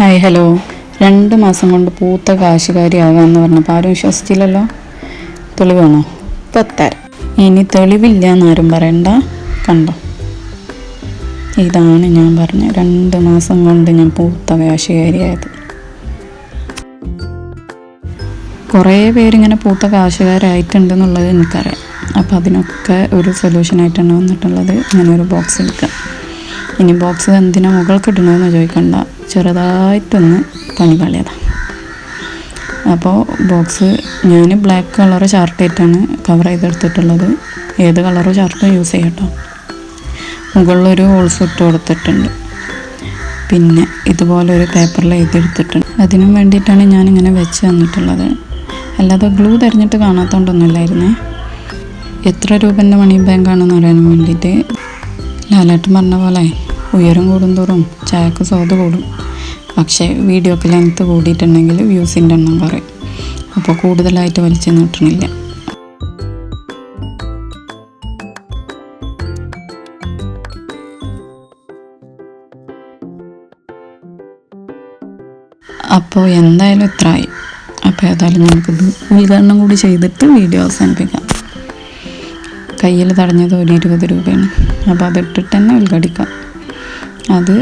Hi hello രണ്ട് മാസം കൊണ്ട് പൂത്ത കാശുകാരിയാകാമെന്ന് പറഞ്ഞപ്പോൾ ആരും വിശ്വസിച്ചില്ലല്ലോ? തെളിവാണോ? ഇപ്പം തരാം ഇനി തെളിവില്ല എന്നാരും പറയണ്ട. കണ്ടോ? ഇതാണ് ഞാൻ പറഞ്ഞ രണ്ട് മാസം കൊണ്ട് ഞാൻ പൂത്ത കാശുകാരിയായത്. കുറേ പേരിങ്ങനെ പൂത്ത കാശുകാരായിട്ടുണ്ട് എന്നുള്ളത് എനിക്കറിയാം. അപ്പോൾ അതിനൊക്കെ ഒരു സൊല്യൂഷനായിട്ടാണ് വന്നിട്ടുള്ളത്. ഇങ്ങനെ ഒരു ബോക്സ് എടുക്കുക ഇനി ബോക്സ് എന്തിനാ മുകൾക്ക് ഇടണമെന്ന് ചോദിക്കണ്ട. ചെറുതായിട്ടൊന്ന് പണി പാളിയതാണ് അപ്പോൾ ബോക്സ് ഞാൻ ബ്ലാക്ക് കളർ ചാർട്ടായിട്ടാണ് കവർ ചെയ്തെടുത്തിട്ടുള്ളത്. ഏത് കളറും ചാർട്ടും യൂസ് ചെയ്യട്ടോ. മുകളിലൊരു ഹോൾസ് ഇട്ട് കൊടുത്തിട്ടുണ്ട്. പിന്നെ ഇതുപോലെ ഒരു പേപ്പറിൽ എഴുതിയെടുത്തിട്ടുണ്ട് അതിനും വേണ്ടിയിട്ടാണ് ഞാനിങ്ങനെ വെച്ച് തന്നിട്ടുള്ളത്. അല്ലാതെ ഗ്ലൂ തിരഞ്ഞിട്ട് കാണാത്തോണ്ടൊന്നുമില്ലായിരുന്നേ. എത്ര രൂപന്റെ മണി ബാങ്കാണെന്ന് അറിയാൻ വേണ്ടിയിട്ട്. ലാലേട്ടൻ പറഞ്ഞ പോലെ ഉയരം കൂടുന്തോറും ചായക്ക് സ്വാദ് കൂടും. പക്ഷേ വീഡിയോക്ക് ലെങ്ത്ത് കൂടിയിട്ടുണ്ടെങ്കിൽ വ്യൂസിന്റെ എണ്ണം കുറയും. അപ്പോൾ കൂടുതലായിട്ട് വലിച്ചു നീട്ടണില്ല അപ്പോൾ എന്തായാലും ഇത്രയായി അപ്പോൾ ഏതായാലും നമുക്കിത് ഉദ്ഘാടനം കൂടി ചെയ്തിട്ട് വീഡിയോ അവസാനിപ്പിക്കാം. കയ്യിൽ തടഞ്ഞത് ഒരു ഇരുപത് രൂപയാണ്. അപ്പോൾ അതിട്ടിട്ട് തന്നെ ഉദ്ഘാടിക്കാം. അത്